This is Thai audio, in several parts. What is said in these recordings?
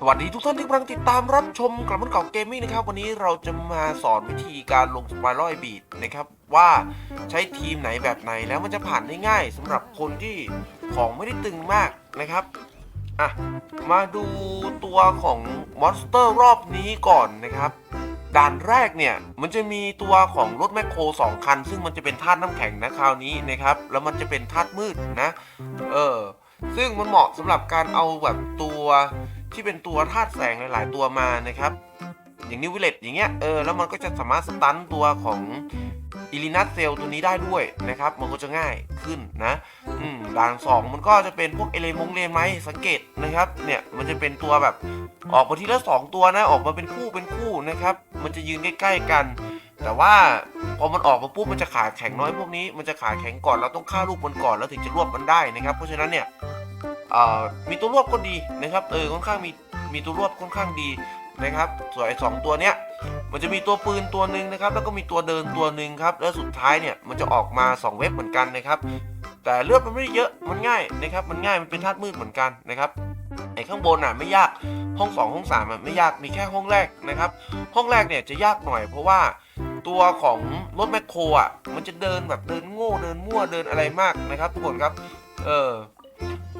สวัสดีทุกท่านที่กำลังติดตามรับชมกลับมันเก่าเกมมิ่งนะครับ วันนี้เราจะมาสอนวิธีการลงสไปรอยบีดนะครับ ว่าใช้ทีมไหนแบบไหนแล้วมันจะผ่านได้ง่ายสำหรับคนที่ของไม่ได้ตึงมากนะครับอะมาดูตัวของมอนสเตอร์รอบนี้ก่อนนะครับด่านแรกเนี่ยมันจะมีตัวของรถแมคโครสองคัน ซึ่งมันจะเป็นธาตุน้ำแข็งนะคราวนี้นะครับ แล้วมันจะเป็นธาตุมืดนะ เออซึ่งมันเหมาะสำหรับการเอาแบบตัว ที่เป็นตัวธาตุแสงหลาย ๆ ตัวมานะครับ อย่างนิววิเลตอย่างเงี้ยเออแล้วมันก็จะสามารถสตันตัวของอิลินัสเซลตัวนี้ได้ด้วยนะครับ มันก็จะง่ายขึ้นนะอืมด่านสองมันก็จะเป็นพวกเอเลมงเลนไหมสังเกตนะครับ เนี่ยมันจะเป็นตัวแบบออกมาทีละสองตัวนะ ออกมาเป็นคู่เป็นคู่นะครับ มันจะยืนใกล้ ๆ กัน แต่ว่าพอมันออกมาปุ๊บมันจะขาแข็งน้อยพวกนี้ มันจะขาแข็งก่อนเราต้องฆ่าลูกมันก่อนแล้วถึงจะรวบมันได้นะครับ เพราะฉะนั้นเนี่ย มีตัวรวบก็ดีนะครับเออค่อนข้างมีมีตัวรวบค่อนข้างดีนะครับส่วนไอ้สองตัวเนี้ยมันจะมีตัวปืนตัวหนึ่งนะครับ แล้วก็มีตัวเดินตัวหนึ่งครับ แล้วสุดท้ายเนี่ยมันจะออกมา 2 เว็บเหมือนกันนะครับ แต่เลือดมันไม่ได้เยอะมันง่ายนะครับ มันง่ายมันเป็นธาตุมืดเหมือนกันนะครับไอ้ข้างบนอะไม่ยากห้อง 2 ห้อง3อะไม่ยากมีแค่ห้องแรกนะครับ ห้องแรกเนี่ยจะยากหน่อยเพราะว่าตัวของรถแมคโครอะมันจะเดินแบบเดินโง่เดินมั่วเดินอะไรมากนะครับ ทุกคนครับ เออ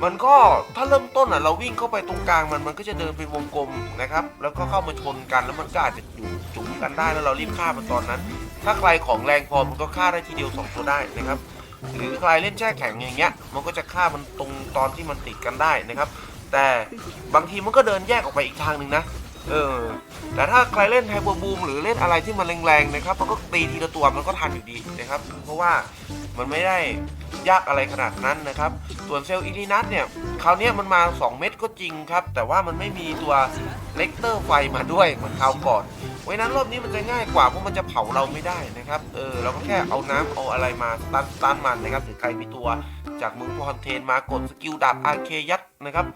มันก็ถ้าเริ่มต้นอะเราวิ่งเข้าไปตรงกลางมันมันก็จะเดินเป็นวงกลมนะครับ แล้วก็เข้ามาชนกันแล้วมันก็อาจจะอยู่จุ่มกันได้แล้วเรารีบฆ่ามันตอนนั้น ถ้าใครของแรงพอมันก็ฆ่าได้ทีเดียวสองตัวได้นะครับหรือใครเล่นแช่แข็งอย่างเงี้ย มันก็จะฆ่ามันตรงตอนที่มันติดกันได้นะครับ แต่บางทีมันก็เดินแยกออกไปอีกทางหนึ่งนะ เออ แต่ถ้าใครเล่นไฮเปอร์บูมหรือเล่นอะไรที่มันแรงๆนะครับมันก็ตีทีละตัวมันก็ทันอยู่ดีนะครับ เพราะว่ามันไม่ได้ยากอะไรขนาดนั้นนะครับ ส่วนเซลล์อิลินัสเนี่ย คราวนี้มันมา 2 เม็ดก็จริงครับ แต่ว่ามันไม่มีตัวเลกเตอร์ไฟมาด้วยเหมือนคราวก่อนเพราะฉะนั้นรอบนี้มันจะง่ายกว่าเพราะมันจะเผาเราไม่ได้นะครับ เออเราก็แค่เอาน้ำเอาอะไรมาตันตันมันนะครับหรือใครมีตัวจากมือคอนเทนมากดสกิลดาบอาเคยัดนะครับ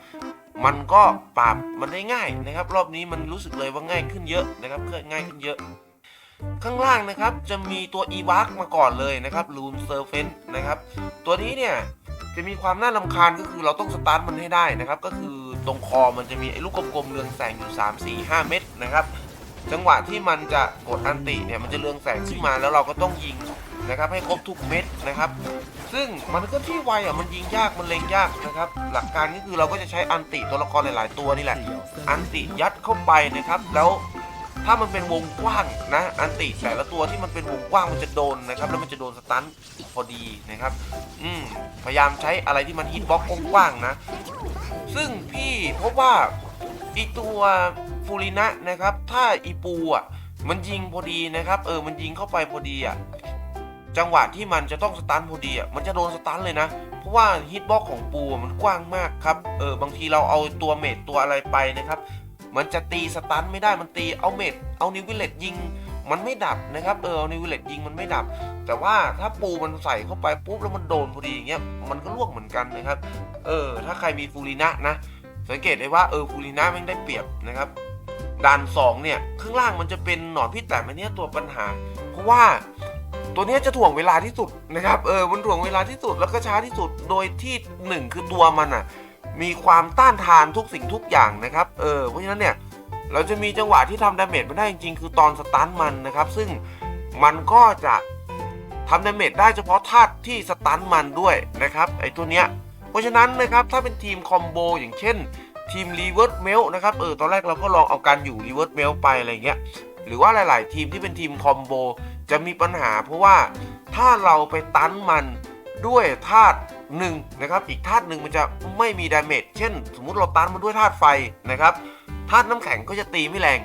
มันก็ปราบมันได้ง่ายนะครับ รอบนี้มันรู้สึกเลยว่าง่ายขึ้นเยอะนะครับเคลื่อนง่ายขึ้นเยอะ ข้างล่างนะครับจะมีตัวอีวักมาก่อนเลยนะครับลูนเซอร์เฟนนะครับ ตัวนี้เนี่ยจะมีความน่าลำคาญก็คือเราต้องสตาร์ทมันให้ได้นะครับ ก็คือตรงคอมันจะมีไอ้ลูกกลมๆเรืองแสงอยู่ 3 4 5 เม็ดนะครับ จังหวะที่มันจะกดอันติเนี่ยมันจะเรืองแสงขึ้นมาแล้วเราก็ต้องยิงนะครับ ให้ครบทุกเม็ดนะครับ ซึ่งมันก็ที่ไวอะมันยิงยากมันเล็งยากนะครับ หลักการก็คือเราก็จะใช้อันติตัวละครหลาย ๆ ตัวนี่แหละ อันติยัดเข้าไปนะครับ แล้วถ้ามันเป็นวงกว้างนะ อันติแต่ละตัวที่มันเป็นวงกว้างมันจะโดนนะครับ แล้วมันจะโดนสตันพอดีนะครับ อืมพยายามใช้อะไรที่มันฮิตบล็อกกว้างๆนะ ซึ่งพี่พบว่าอีตัว ฟูรินะนะครับ ถ้าอีปูอะมันยิงพอดีนะครับ เออมันยิงเข้าไปพอดีอะจังหวะที่มันจะต้องสตันพอดีอะมันจะโดนสตันเลยนะ เพราะว่าฮิตบ็อกของปูมันกว้างมากครับเออบางทีเราเอาตัวเมดตัวอะไรไปนะครับ มันจะตีสตันไม่ได้มันตีเอาเมดเอานิววิเลตยิงมันไม่ดับนะครับเออเอานิววิเลตยิงมันไม่ดับ แต่ว่าถ้าปูมันใส่เข้าไปปุ๊บแล้วมันโดนพอดีอย่างเงี้ยมันก็ล่วงเหมือนกันนะครับ เออ ถ้าใครมีฟูรินะนะสังเกตได้ว่าเออฟูรินะมันได้เปรียบนะครับ ด่านสองเนี่ยข้างล่างมันจะเป็นหนอนพิษแต่อันเนี้ยตัวปัญหา เพราะว่าตัวเนี้ยจะถ่วงเวลาที่สุดนะครับ เออ มันถ่วงเวลาที่สุดแล้วก็ช้าที่สุด โดยที่หนึ่งคือตัวมันอะ มีความต้านทานทุกสิ่งทุกอย่างนะครับ เออ เพราะฉะนั้นเนี่ย เราจะมีจังหวะที่ทำดาเมจไม่ได้จริงๆ คือตอนสตันมันนะครับ ซึ่งมันก็จะทำดาเมจได้เฉพาะธาตุที่สตันมันด้วยนะครับ ไอตัวเนี้ย เพราะฉะนั้นนะครับ ถ้าเป็นทีมคอมโบอย่างเช่น ทีมรีเวิร์สเมลนะครับเออตอนแรกเราก็ลองเอากันอยู่รีเวิร์สเมลไปอะไรเงี้ยหรือว่าหลาย ๆ ทีมที่เป็นทีมคอมโบจะมีปัญหา เพราะว่าถ้าเราไปตันมันด้วยธาตุหนึ่งนะครับอีกธาตุหนึ่งมันจะไม่มีดาเมจเช่น สมมุติเราตันมันด้วยธาตุไฟนะครับธาตุน้ำแข็งก็จะตีไม่แรง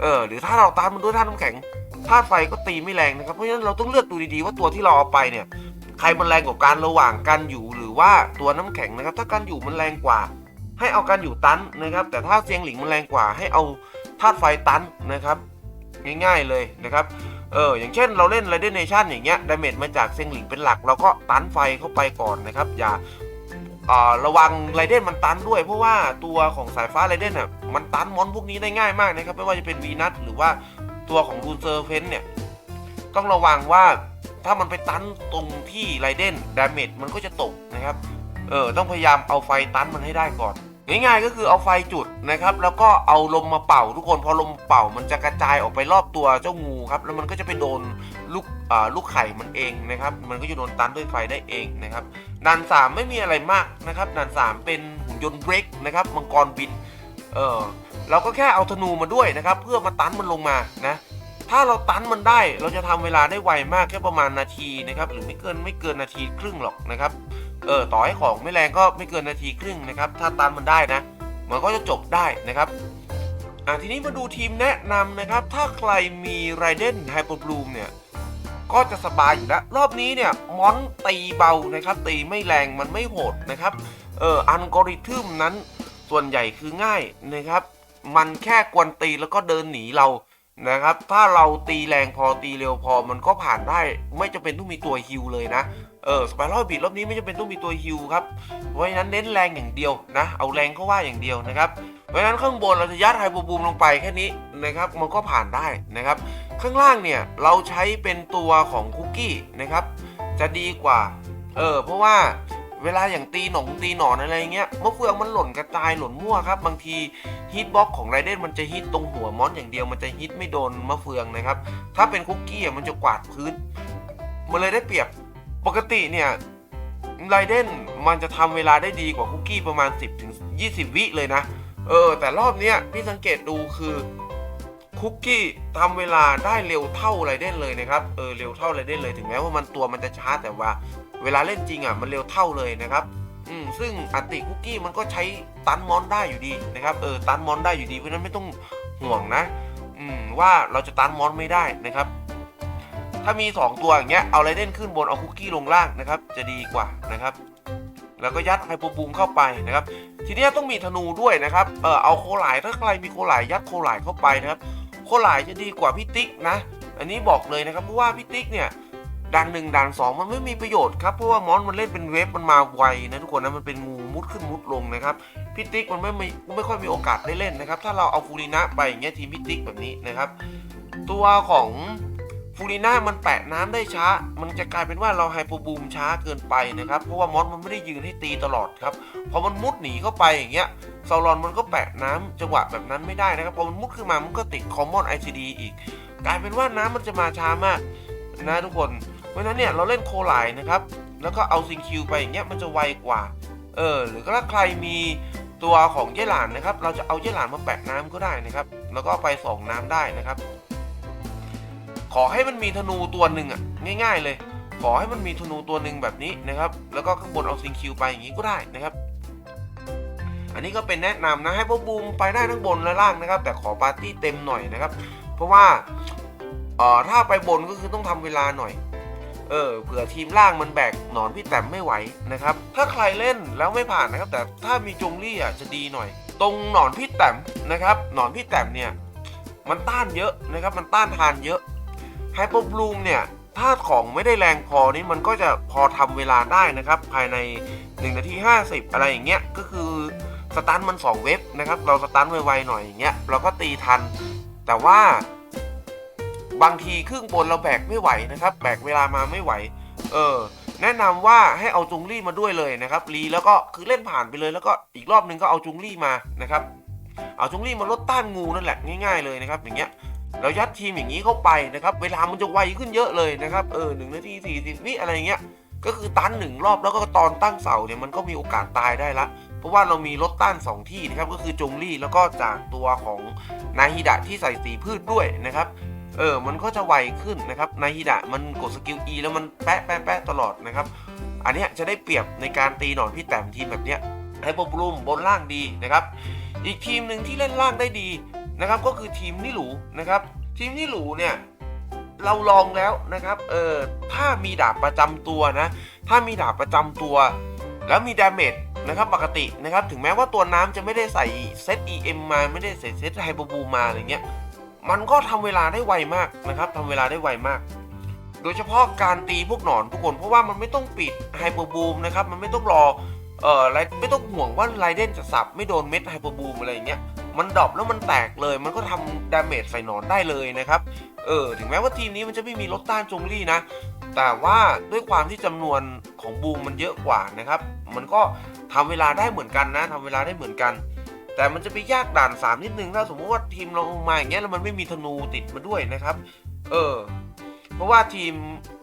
เออหรือถ้าเราตันมันด้วยธาตุน้ำแข็งธาตุไฟก็ตีไม่แรงนะครับเพราะฉะนั้นเราต้องเลือกดูดีๆว่าตัวที่เราเอาไปเนี่ยใครมันแรงกว่ากันระหว่างกันอยู่หรือว่าตัวน้ำแข็งนะครับ ถ้ากันอยู่มันแรงกว่า ให้เอากันอยู่ตันนะครับ แต่ถ้าเซียงหลิงมันแรงกว่าให้เอาธาตุไฟตันนะครับ ง่ายๆเลยนะครับเอออย่างเช่นเราเล่น r a d i a Nation อย่างเงี้ยดาเมจมาจากเซียงหลิงเป็นหลัก เราก็ตันไฟเข้าไปก่อนนะครับ อย่าระวังไรเดนมันตันด้วย เพราะว่าตัวของสายฟ้าไรเดนอะมันตันมอนพวกนี้ได้ง่ายมากนะครับ ไม่ว่าจะเป็นวีนัสหรือว่าตัวของรูนเซอร์เพนเนี่ยต้องระวังว่าถ้ามันไปตันตรงที่ไรเดนดาเมจมันก็จะตกนะครับ เออต้องพยายามเอาไฟตันมันให้ได้ก่อน ง่ายๆก็คือเอาไฟจุดนะครับ แล้วก็เอาลมมาเป่าทุกคนพอลมเป่ามันจะกระจายออกไปรอบตัวเจ้างูครับแล้วมันก็จะไปโดนลูกลูกไข่มันเองนะครับ มันก็จะโดนตันด้วยไฟได้เองนะครับด่านสามไม่มีอะไรมากนะครับด่านสามเป็นหุ่นยนต์เบรกนะครับมังกรบินเออเราก็แค่เอาธนูมาด้วยนะครับ เพื่อมาตันมันลงมานะถ้าเราตันมันได้เราจะทำเวลาได้ไวมากแค่ประมาณนาทีนะครับหรือไม่เกินไม่เกินนาทีครึ่งหรอกนะครับ เออต่อให้ของไม่แรงก็ไม่เกินนาทีครึ่งนะครับ ถ้าตันมันได้นะ มันก็จะจบได้นะครับอะทีนี้มาดูทีมแนะนำนะครับ ถ้าใครมีไรเดนไฮเปอร์บลูมเนี่ยก็จะสบายอยู่แล้ว รอบนี้เนี่ยมอนตีเบานะครับ ตีไม่แรงมันไม่โหดนะครับเอออัลกอริทึมนั้นส่วนใหญ่คือง่ายนะครับ มันแค่กวนตีแล้วก็เดินหนีเรานะครับ ถ้าเราตีแรงพอตีเร็วพอมันก็ผ่านได้ ไม่จำเป็นต้องมีตัวฮิลเลยนะ เออสไปรัลบีดรอบนี้ไม่จำเป็นต้องมีตัวฮิลครับ เพราะฉะนั้นเน้นแรงอย่างเดียวนะ เอาแรงเข้าว่าอย่างเดียวนะครับ เพราะฉะนั้นข้างบนเราจะยัดไฮโปบูมลงไปแค่นี้นะครับมันก็ผ่านได้นะครับ ข้างล่างเนี่ยเราใช้เป็นตัวของคุกกี้นะครับ จะดีกว่า เออเพราะว่าเวลาอย่างตีหนงตีหนอนอะไรเงี้ยมะเฟืองมันหล่นกระจายหล่นมั่วครับบางทีฮิตบ็อกของไรเดนมันจะฮิตตรงหัวมอนอย่างเดียวมันจะฮิตไม่โดนมะเฟืองนะครับ ถ้าเป็นคุกกี้อะมันจะกวาดพื้น มันเลยได้เปรียบ ปกติเนี่ยไรเดนมันจะทำเวลาได้ดีกว่าคุกกี้ประมาณ 10ถึง20 วิเลยนะ เออ แต่รอบเนี้ยพี่สังเกตดูคือคุกกี้ทำเวลาได้เร็วเท่าไรเดนเลยนะครับ เออ เร็วเท่าไรเดนเลย ถึงแม้ว่ามันตัวมันจะช้าแต่ว่าเวลาเล่นจริงอะมันเร็วเท่าเลยนะครับ อืม ซึ่งอัติคุกกี้มันก็ใช้ตันมอนได้อยู่ดีนะครับ เออ ตันมอนได้อยู่ดี เพราะฉะนั้นไม่ต้องห่วงนะ อืม ว่าเราจะตันมอนไม่ได้นะครับ ถ้ามี 2 ตัวอย่างเงี้ยเอาไรเด่นขึ้นบนเอาคุกกี้ลงล่างนะครับ จะดีกว่านะครับ แล้วก็ยัดไฮโปบูมเข้าไปนะครับ ทีนี้ต้องมีธนูด้วยนะครับเออเอาโคหลายถ้าใครมีโคหลายยัดโคหลายเข้าไปนะครับโคหลายจะดีกว่าพี่ติ๊กนะ อันนี้บอกเลยนะครับเพราะว่าพี่ติ๊กเนี่ยด่านหนึ่งด่านสองมันไม่มีประโยชน์ครับเพราะว่ามอนมันเล่นเป็นเวฟมันมาไวนะทุกคนนะมันเป็นงูมุดขึ้นมุดลงนะครับพี่ติ๊กมันไม่ไม่ไม่ค่อยมีโอกาสได้เล่นนะครับ ถ้าเราเอาฟูรินะไปอย่างเงี้ยทีมพี่ติ๊กแบบนี้นะครับ ตัวของ ฟูริน่ามันแปะน้ำได้ช้า มันจะกลายเป็นว่าเราไฮโปบูมช้าเกินไปนะครับ เพราะว่ามอนมันไม่ได้ยืนให้ตีตลอดครับ พอมันมุดหนีเข้าไปอย่างเงี้ยซาลอนมันก็แปะน้ำจังหวะแบบนั้นไม่ได้นะครับ พอมันมุดขึ้นมามันก็ติดคอมมอนไอซีดีอีก กลายเป็นว่าน้ำมันจะมาช้ามากนะทุกคน เพราะฉะนั้นเนี่ยเราเล่นโคไลน์นะครับ แล้วก็เอาซิงคิวไปอย่างเงี้ยมันจะไวกว่า เออ หรือถ้าใครมีตัวของเย่หลานนะครับ เราจะเอาเย่หลานมาแปะน้ำก็ได้นะครับ แล้วก็ไปส่งน้ำได้นะครับ อให้มันมีธนูตัวหนึ่งอะง่าย ๆ เลย ขอให้มันมีธนูตัวหนึ่งแบบนี้นะครับ แล้วก็ข้างบนเอาซิงคิวไปอย่างนี้ก็ได้นะครับ อันนี้ก็เป็นแนะนำนะให้พวกบูมไปได้ทั้งบนและล่างนะครับ แต่ขอปาร์ตี้เต็มหน่อยนะครับ เพราะว่าเอ่อถ้าไปบนก็คือต้องทำเวลาหน่อย เออเผื่อทีมล่างมันแบกหนอนพี่แต้มไม่ไหวนะครับ ถ้าใครเล่นแล้วไม่ผ่านนะครับ แต่ถ้ามีจงลี่อะจะดีหน่อย ตรงหนอนพี่แต้มนะครับ หนอนพี่แต้มเนี่ยมันต้านเยอะนะครับ มันต้านทานเยอะ ไฮเปอร์บลูมเนี่ยถ้าของไม่ได้แรงพอนี่มันก็จะพอทำเวลาได้นะครับ ภายใน1นาที50 อะไรอย่างเงี้ยก็คือสตันมัน 2 เว็บนะครับ เราสตันไวๆหน่อยอย่างเงี้ยเราก็ตีทัน แต่ว่าบางทีครึ่งบนเราแบกไม่ไหวนะครับ แบกเวลามาไม่ไหว เออ แนะนำว่าให้เอาจุงลี่มาด้วยเลยนะครับรีแล้วก็คือเล่นผ่านไปเลยแล้วก็อีกรอบนึงก็เอาจุงลี่มานะครับ เอาจุงลี่มาลดต้านงูนั่นแหละง่าย ๆเลยนะครับ อย่างเงี้ย เรายัดทีมอย่างนี้เข้าไปนะครับ เวลามันจะไวขึ้นเยอะเลยนะครับ เออหนึ่งนาทีสี่สิบวิอะไรเงี้ย ก็คือตันหนึ่งรอบแล้วก็ตอนตั้งเสาเนี่ยมันก็มีโอกาสตายได้ละ เพราะว่าเรามีลดต้าน 2 ที่นะครับ ก็คือจงลี่แล้วก็จากตัวของนาฮิดะที่ใส่สีพืชด้วยนะครับ เออ มันก็จะไวขึ้นนะครับนาฮิดะมันกดสกิล E แล้วมันแปะแปะแปะตลอดนะครับ อันนี้จะได้เปรียบในการตีหนอนพี่แต้มทีมแบบเนี้ยให้ปบรุมบนล่างดีนะครับ อีกทีมหนึ่งที่เล่นล่างได้ดี นะครับก็คือทีมนิหลูนะครับ ทีมนิหลูเนี่ยเราลองแล้วนะครับเออถ้ามีดาบประจำตัวนะ ถ้ามีดาบประจำตัว แล้วมีดาเมจนะครับปกตินะครับถึงแม้ว่าตัวน้ำจะไม่ได้ใส่เซต EM มาไม่ได้ใส่เซตไฮโปรบูมาอะไรเงี้ยมันก็ทำเวลาได้ไวมากนะครับทำเวลาได้ไวมาก โดยเฉพาะการตีพวกหนอนทุกคนเพราะว่ามันไม่ต้องปิดไฮโปรบูมนะครับมันไม่ต้องรอเออไรไม่ต้องห่วงว่าไรเดนจะสับไม่โดนเม็ดไฮโปรบูมอะไรเงี้ย มันดรอปแล้วมันแตกเลย มันก็ทำดาเมจใส่หนอนได้เลยนะครับ เออ ถึงแม้ว่าทีมนี้มันจะไม่มีลดต้านจงลี่นะ แต่ว่าด้วยความที่จำนวนของบูมมันเยอะกว่านะครับ มันก็ทำเวลาได้เหมือนกันนะทำเวลาได้เหมือนกัน แต่มันจะไปยากด่านสามนิดนึงถ้าสมมติว่าทีมเราลงมาอย่างเงี้ยแล้วมันไม่มีธนูติดมาด้วยนะครับ เออ เพราะว่าทีม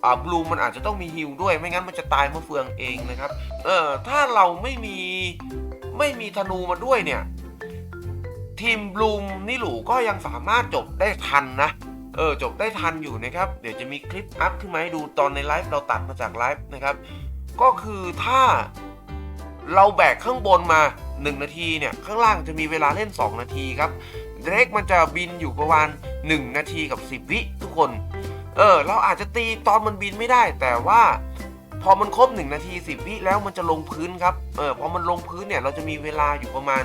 อ่าบลูมันอาจจะต้องมีฮิลด้วย ไม่งั้นมันจะตายมะเฟืองเองนะครับ เออถ้าเราไม่มีไม่มีธนูมาด้วยเนี่ย ทีมบลูมนี่หลูก็ยังสามารถจบได้ทันนะ เออจบได้ทันอยู่นะครับ เดี๋ยวจะมีคลิปอัพขึ้นมาให้ดูตอนในไลฟ์เราตัดมาจากไลฟ์นะครับ ก็คือถ้าเราแบกข้างบนมา 1 นาทีเนี่ย ข้างล่างจะมีเวลาเล่น 2 นาทีครับเดรกมันจะบินอยู่ประมาณ 1 นาทีกับ 10 วิทุกคน เออ เราอาจจะตีตอนมันบินไม่ได้ แต่ว่า พอมันครบ1นาที10 วิแล้วมันจะลงพื้นครับ เออพอมันลงพื้นเนี่ยเราจะมีเวลาอยู่ประมาณ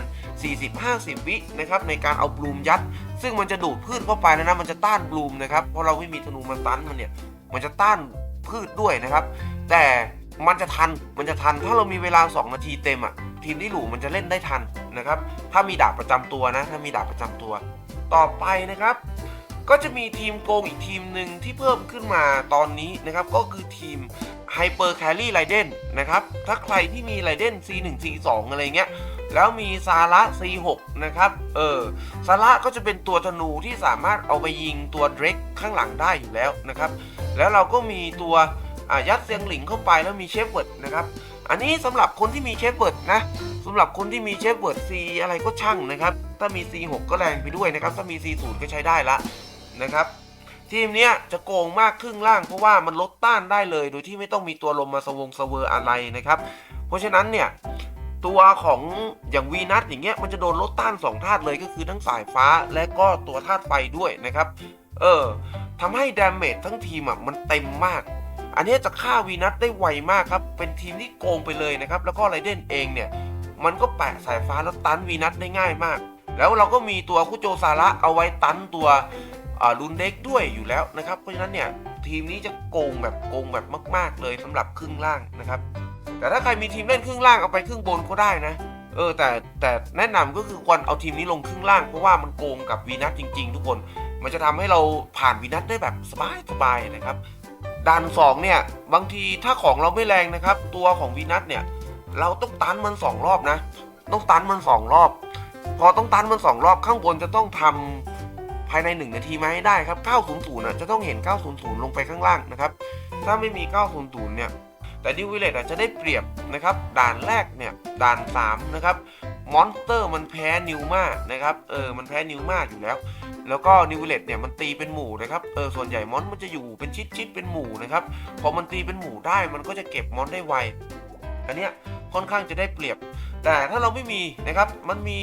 40-50 วินะครับในการเอาบลูมยัด ซึ่งมันจะดูดพืชเข้าไปแล้วนะมันจะต้านบลูมนะครับเพราะเราไม่มีธนูมันตันมันเนี่ยมันจะต้านพืชด้วยนะครับ แต่มันจะทันมันจะทันถ้าเรามีเวลา 2 นาทีเต็มอะทีมที่หลูมันจะเล่นได้ทันนะครับ ถ้ามีดาบประจำตัวนะ ถ้ามีดาบประจำตัว ต่อไปนะครับ ก็จะมีทีมโกงอีกทีมหนึ่งที่เพิ่มขึ้นมาตอนนี้นะครับ ก็คือทีม Hyper Carry Raiden นนะครับ ถ้าใครที่มี Raiden C1 C2 อะไรเงี้ย แล้วมีซาระ C6 นะครับ เออซาระก็จะเป็นตัวธนูที่สามารถเอาไปยิงตัวเดรกข้างหลังได้อยู่แล้วนะครับ แล้วเราก็มีตัวยัดเซียงหลิงเข้าไปแล้วมีเชฟเวิร์ดนะครับ อันนี้สำหรับคนที่มีเชฟเวิร์ดนะสำหรับคนที่มีเชฟเวิร์ด C อะไรก็ช่างนะครับ ถ้ามี C6 ก็แรงไปด้วยนะครับ ถ้ามี C0 ก็ใช้ได้ละนะครับ ทีมเนี้ยจะโกงมากครึ่งล่างเพราะว่ามันลดต้านได้เลย โดยที่ไม่ต้องมีตัวลมมาสวงสเวอร์อะไรนะครับ เพราะฉะนั้นเนี่ยตัวของอย่างวีนัทอย่างเงี้ยมันจะโดนลดต้าน2ธาตุเลยก็คือทั้งสายฟ้าและก็ตัวธาตุไฟด้วยนะครับ เออทำให้ดาเมจทั้งทีมอะมันเต็มมาก อันนี้จะฆ่าวีนัทได้ไวมากครับ เป็นทีมที่โกงไปเลยนะครับ แล้วก็ไรเดนเองเนี่ย มันก็แปะสายฟ้าแล้วตันวีนัทได้ง่ายมาก แล้วเราก็มีตัวคุโจซาระเอาไว้ตันตัว อ่าลุนเด็กด้วยอยู่แล้วนะครับ เพราะฉะนั้นเนี่ยทีมนี้จะโกงแบบโกงแบบมาก ๆ เลยสำหรับครึ่งล่างนะครับ แต่ถ้าใครมีทีมเล่นครึ่งล่างเอาไปครึ่งบนก็ได้นะเออแต่แต่แนะนำก็คือควรเอาทีมนี้ลงครึ่งล่างเพราะว่ามันโกงกับวีนัทจริง ๆ ทุกคน มันจะทำให้เราผ่านวีนัทได้แบบสบายสบายๆนะครับด่านสองเนี่ยบางทีถ้าของเราไม่แรงนะครับ ตัวของวีนัทเนี่ยเราต้องตันมันสองรอบนะ ต้องตันมันสองรอบ พอต้องตันมันสองรอบข้างบนจะต้องทำ ภายใน 1 นาทีมาให้ได้ครับ 900น่ะจะต้องเห็น 900 ลงไปข้างล่างนะครับ ถ้าไม่มี 900 เนี่ย แต่ดิวิเลตอาจจะได้เปรียบนะครับ ด่านแรกเนี่ย ด่าน 3 นะครับ มอนสเตอร์มันแพ้นิวมานะครับ เออ มันแพ้นิวมาอยู่แล้ว แล้วก็นิวเลตเนี่ยมันตีเป็นหมู่นะครับ เออ ส่วนใหญ่มอนมันจะอยู่เป็นชิดๆเป็นหมู่นะครับ พอมันตีเป็นหมู่ได้มันก็จะเก็บมอนได้ไว อันเนี้ยค่อนข้างจะได้เปรียบ แต่ถ้าเราไม่มีนะครับ มันมี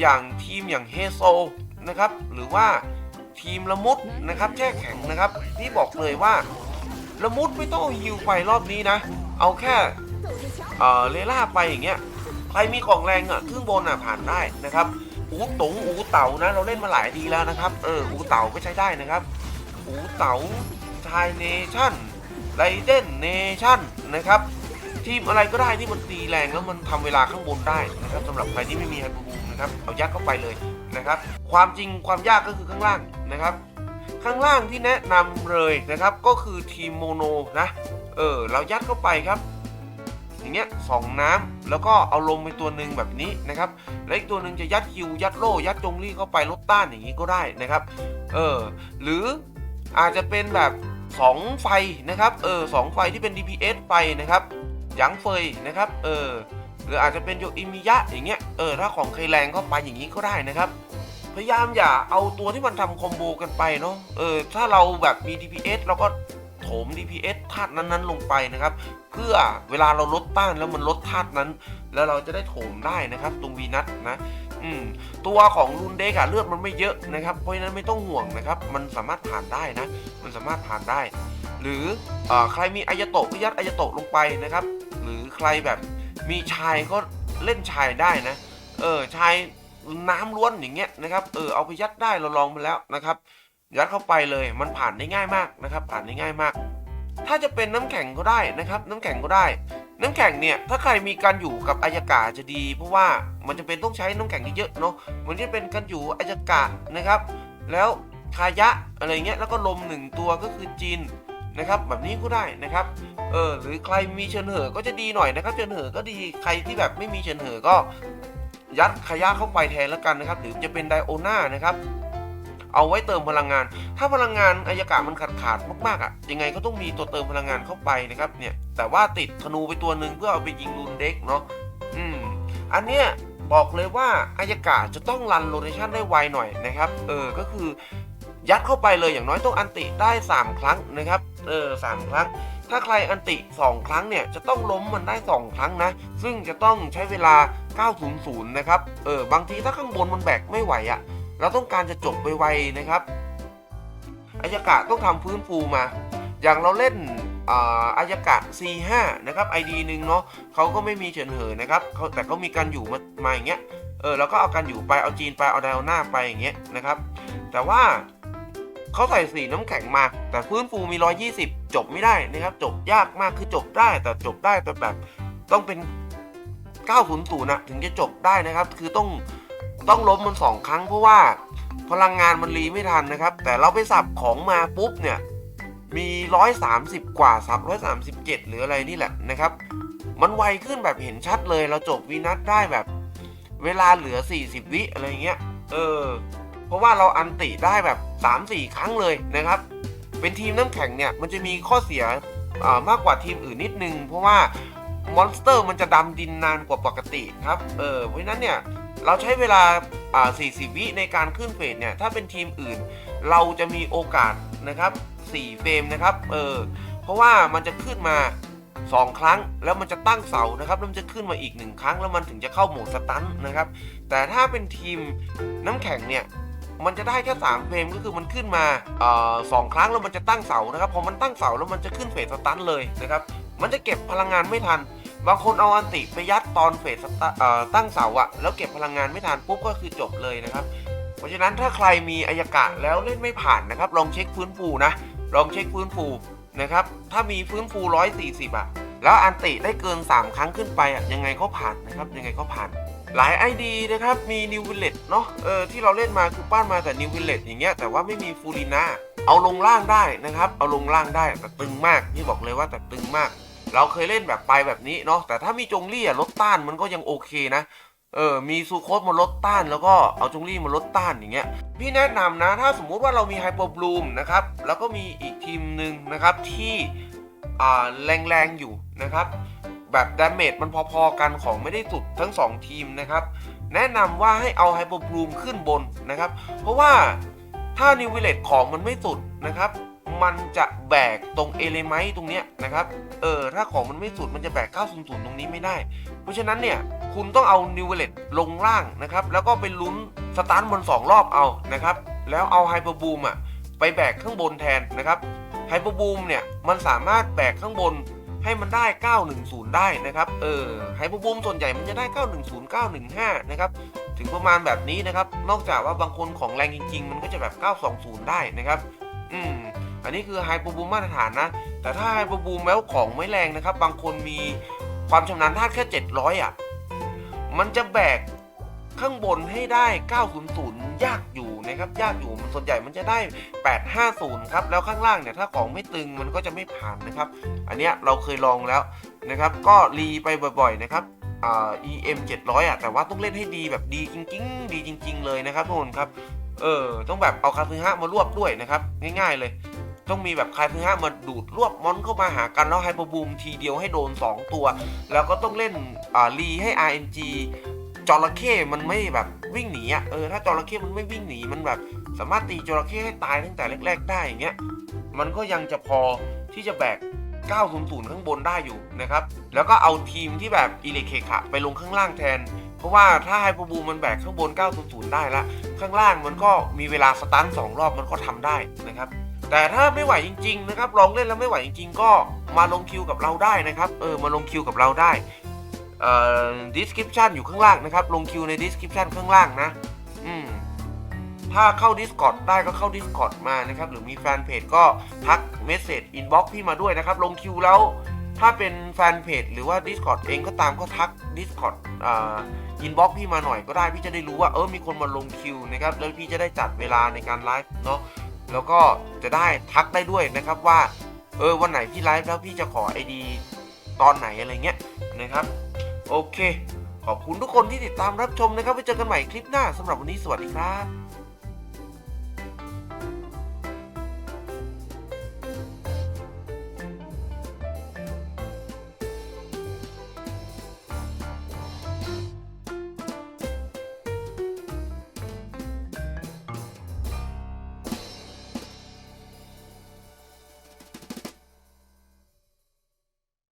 อย่างทีมอย่างเฮโซ นะครับ หรือว่าทีมละมุดนะครับแช่แข็งนะครับที่บอกเลยว่าละมุดไม่ต้องฮิวไปรอบนี้นะ เอาแค่เออเลล่าไปอย่างเงี้ยใครมีของแรงอะครึ่งบนอะผ่านได้นะครับ อูตงอูเต่านะ เราเล่นมาหลายทีแล้วนะครับเอออูเต่าก็ใช้ได้นะครับอูเต่าชายเนชั่นไรเดนเนชั่นนะครับทีมอะไรก็ได้ที่มันตีแรงแล้วมันทำเวลาข้างบนได้นะครับสำหรับใครที่ไม่มีไฮบูบูนะครับเอายัดเข้าไปเลย นะครับ ความจริงความยากก็คือข้างล่างนะครับ ข้างล่างที่แนะนำเลยนะครับก็คือทีมโมโนนะเออเรายัดเข้าไปครับ อย่างเงี้ยสองน้ำแล้วก็เอาลงไปตัวหนึ่งแบบนี้นะครับแล้วอีกตัวหนึ่งจะยัดคิวยัดโล่ยัดจงลี่เข้าไปลดต้านอย่างนี้ก็ได้นะครับเออหรืออาจจะเป็นแบบสองไฟนะครับเออสองไฟที่เป็น DPS ไฟนะครับยางเฟยนะครับเออ หรืออาจจะเป็นโยอิมิยะอย่างเงี้ยเออถ้าของใครแรงเข้าไปอย่างนี้ก็ได้นะครับ พยายามอย่าเอาตัวที่มันทำคอมโบกันไปเนาะเออถ้าเราแบบมี DPS เราก็โถม DPS ธาตุนั้นๆ ลงไปนะครับเพื่อเวลาเราลดต้านแล้วมันลดธาตุนั้น แล้วเราจะได้โถมได้นะครับตรงวีนัทนะอืมตัวของรุนเดกอะเลือดมันไม่เยอะนะครับเพราะฉะนั้นไม่ต้องห่วงนะครับ มันสามารถผ่านได้นะ มันสามารถผ่านได้ หรือเออใครมีอายโตะก็ยัดอายโตะลงไปนะครับ หรือใครแบบ มีชายก็เล่นชายได้นะ เออชายน้ำล้วนอย่างเงี้ยนะครับเออเอาไปยัดได้เราลองมาแล้วนะครับ ยัดเข้าไปเลยมันผ่านได้ง่ายมากนะครับ ผ่านได้ง่ายมาก ถ้าจะเป็นน้ำแข็งก็ได้นะครับ น้ำแข็งก็ได้ น้ำแข็งเนี่ยถ้าใครมีการอยู่กับอายากาจะดี เพราะว่ามันจะเป็นต้องใช้น้ำแข็งเยอะๆเนาะมันจะเป็นการอยู่อายากานะครับ แล้วคายะอะไรเงี้ยแล้วก็ลมหนึ่งตัวก็คือจีน นะครับแบบนี้ก็ได้นะครับเออหรือใครมีเชิญเหอก็จะดีหน่อยนะครับเชิญเหอก็ดีใครที่แบบไม่มีเชิญเหอก็ยัดขยะเข้าไปแทนแล้วกันนะครับ หรือจะเป็นไดโอน่านะครับเอาไว้เติมพลังงาน ถ้าพลังงานอายกาศมันขาดขาดมากๆอะ ยังไงก็ต้องมีตัวเติมพลังงานเข้าไปนะครับ เนี่ย แต่ว่าติดธนูไปตัวหนึ่งเพื่อเอาไปยิงรุนเด็กเนาะ อืม อันเนี้ยบอกเลยว่าอายกาศจะต้องรันโรเทชันได้ไวหน่อยนะครับ เออ ก็คือ ยัดเข้าไปเลยอย่างน้อยต้องอันติได้ 3 ครั้งนะครับ เออสามครั้ง ถ้าใครอันติ 2 ครั้งเนี่ยจะต้องล้มมันได้ 2 ครั้งนะ ซึ่งจะต้องใช้เวลา 900 นะครับ เออบางทีถ้าข้างบนมันแบกไม่ไหวอะเราต้องการจะจบไวๆนะครับอายากะต้องทำพื้นฟูมา อย่างเราเล่นอ่าอายากะ C5 นะครับ ID หนึ่งเนาะเขาก็ไม่มีเฉินเหอนะครับเขาแต่เขามีการอยู่มามาอย่างเงี้ย เออแล้วก็เอาการอยู่ไป เอาจีนไป เอาไดโอน่าไปอย่างเงี้ยนะครับ แต่ว่า เขาใส่สีน้ำแข็งมา แต่พื้นฟูมี 120 จบไม่ได้นะครับจบยากมากคือจบได้แต่จบได้แต่แบบต้องเป็น 900นะถึงจะจบได้นะครับ คือต้องต้องล้มมันสองครั้งเพราะว่าพลังงานมันรีไม่ทันนะครับ แต่เราไปสับของมาปุ๊บเนี่ยมี 130 กว่าสับ137 หรืออะไรนี่แหละนะครับ มันไวขึ้นแบบเห็นชัดเลยเราจบวีนัสได้แบบ เวลาเหลือ 40 วิอะไรเงี้ยเออ เพราะว่าเราอันติได้แบบ 3-4 ครั้งเลยนะครับ เป็นทีมน้ำแข็งเนี่ยมันจะมีข้อเสียมากกว่าทีมอื่นนิดนึง เพราะว่ามอนสเตอร์มันจะดำดินนานกว่าปกติครับ เออเพราะนั้นเนี่ยเราใช้เวลาอ่า40 วิในการขึ้นเฟสเนี่ย ถ้าเป็นทีมอื่น เราจะมีโอกาสนะครับ 4 เฟรมนะครับ เออ เพราะว่ามันจะขึ้นมา 2 ครั้ง แล้วมันจะตั้งเสานะครับ แล้วมันจะขึ้นมาอีก 1 ครั้ง แล้วมันถึงจะเข้าโหมดสตันนะครับ แต่ถ้าเป็นทีมน้ำแข็งเนี่ย มันจะได้แค่3เฟรมก็คือมันขึ้นมาสองครั้งแล้วมันจะตั้งเสานะครับพอมันตั้งเสาแล้วมันจะขึ้นเฟสสตันเลยนะครับมันจะเก็บพลังงานไม่ทัน บางคนเอาอันติไปยัดตอนเฟสตั้งเสาอะแล้วเก็บพลังงานไม่ทันปุ๊บก็คือจบเลยนะครับ เพราะฉะนั้นถ้าใครมีอายากะแล้วเล่นไม่ผ่านนะครับ ลองเช็คฟื้นฟูนะ ลองเช็คฟื้นฟูนะครับถ้ามีฟื้นฟู 140อะแล้วอันติได้เกิน 3 ครั้งขึ้นไปอะยังไงก็ผ่านนะครับยังไงก็ผ่าน หลาย ID นะครับ มี New Village เนาะเออที่เราเล่นมาคือป้านมาแต่ New Village อย่างเงี้ยแต่ว่าไม่มีฟูรินาเอาลงล่างได้นะครับ เอาลงล่างได้แต่ตึงมากนี่บอกเลยว่าแต่ตึงมาก เราเคยเล่นแบบไปแบบนี้เนาะแต่ถ้ามีจงลี่อะลดต้านมันก็ยังโอเคนะเออ มีซูโคสมาลดต้านแล้วก็เอาจงลี่มาลดต้านอย่างเงี้ย พี่แนะนำนะ ถ้าสมมุติว่าเรามีไฮเปอร์บลูมนะครับ แล้วก็มีอีกทีมหนึ่งนะครับที่แรงๆอยู่นะครับ แบบดาเมจมันพอๆกันของไม่ได้สุดทั้ง 2 ทีมนะครับ แนะนำว่าให้เอาไฮเปอร์บลูมขึ้นบนนะครับ เพราะว่าถ้านิวเวเลตของมันไม่สุดนะครับ มันจะแบกตรงเอเลไมต์ตรงเนี้ยนะครับ เออ ถ้าของมันไม่สุดมันจะแบก900ตรงนี้ไม่ได้ เพราะฉะนั้นเนี่ย คุณต้องเอานิวเวเลตลงล่างนะครับ แล้วก็ไปลุ้นสตาร์ทบน 2 รอบเอานะครับ แล้วเอาไฮเปอร์บูมอะไปแบกข้างบนแทนนะครับไฮเปอร์บูมเนี่ยมันสามารถแบกข้างบน ให้มันได้ 910 ได้นะครับ เออไฮเปอร์บูมส่วนใหญ่มันจะได้ 910 915 นะครับ ถึงประมาณแบบนี้นะครับ นอกจากว่าบางคนของแรงจริง ๆ มันก็จะแบบ 920 ได้นะครับ อืม อันนี้คือไฮเปอร์บูมมาตรฐานนะ แต่ถ้าไฮเปอร์บูมแล้วของไม่แรงนะครับ บางคนมีความชำนาญธาแค่ 700 อะ มันจะแบก ข้างบนให้ได้ 900 ยากอยู่นะครับ ยากอยู่มันส่วนใหญ่มันจะได้ 850 ครับ แล้วข้างล่างเนี่ยถ้าของไม่ตึงมันก็จะไม่ผ่านนะครับ อันเนี้ยเราเคยลองแล้วนะครับ ก็รีไปบ่อยๆนะครับอ่า EM 700อะแต่ว่าต้องเล่นให้ดีแบบดีจริง ๆ ดีจริง ๆ เลยนะครับทุกคนครับ เออ ต้องแบบเอาคาซึฮะมารวบด้วยนะครับ ง่ายๆเลย ต้องมีแบบคาซึฮะมาดูดรวบมอนเข้ามาหากันแล้วไฮเปอร์บูมทีเดียวให้โดน 2 ตัว แล้วก็ต้องเล่นอ่ารีให้ RNG จระเข้มันไม่แบบวิ่งหนีอะเออถ้าจระเข้มันไม่วิ่งหนีมันแบบ สามารถตีจระเข้ให้ตายตั้งแต่แรก ๆ ได้อย่างเงี้ยมันก็ยังจะพอที่จะแบก 900 ข้างบนได้อยู่นะครับ แล้วก็เอาทีมที่แบบอิเล็กเคคะไปลงข้างล่างแทน เพราะว่าถ้าไฮเปอร์บูมันแบกข้างบน 900 ได้ละข้างล่างมันก็มีเวลาสตันสองรอบมันก็ทำได้นะครับ แต่ถ้าไม่ไหวจริง ๆ นะครับลองเล่นแล้วไม่ไหวจริง ๆ ก็มาลงคิวกับเราได้นะครับ เออมาลงคิวกับเราได้ เอ่อ description อยู่ข้างล่างนะครับ ลงคิวใน description ข้างล่างนะ อืมถ้าเข้า Discord ได้ก็เข้า Discord มานะครับ หรือมีแฟนเพจก็ทักเมสเซจอินบ็อกพี่มาด้วยนะครับ ลงคิวแล้ว ถ้าเป็นแฟนเพจหรือว่า Discord เองก็ตามก็ทัก Discord อ่าอินบ็อกพี่มาหน่อยก็ได้ พี่จะได้รู้ว่าเออมีคนมาลงคิวนะครับ แล้วพี่จะได้จัดเวลาในการไลฟ์เนาะแล้วก็จะได้ทักได้ด้วยนะครับว่า เอออวันไหนพี่ไลฟ์แล้วพี่จะขอไอดีตอนไหนอะไรเงี้ยนะครับ โอเค ขอบคุณทุกคนที่ติดตามรับชมนะครับไว้เจอกันใหม่คลิปหน้าสำหรับวันนี้สวัสดีครับ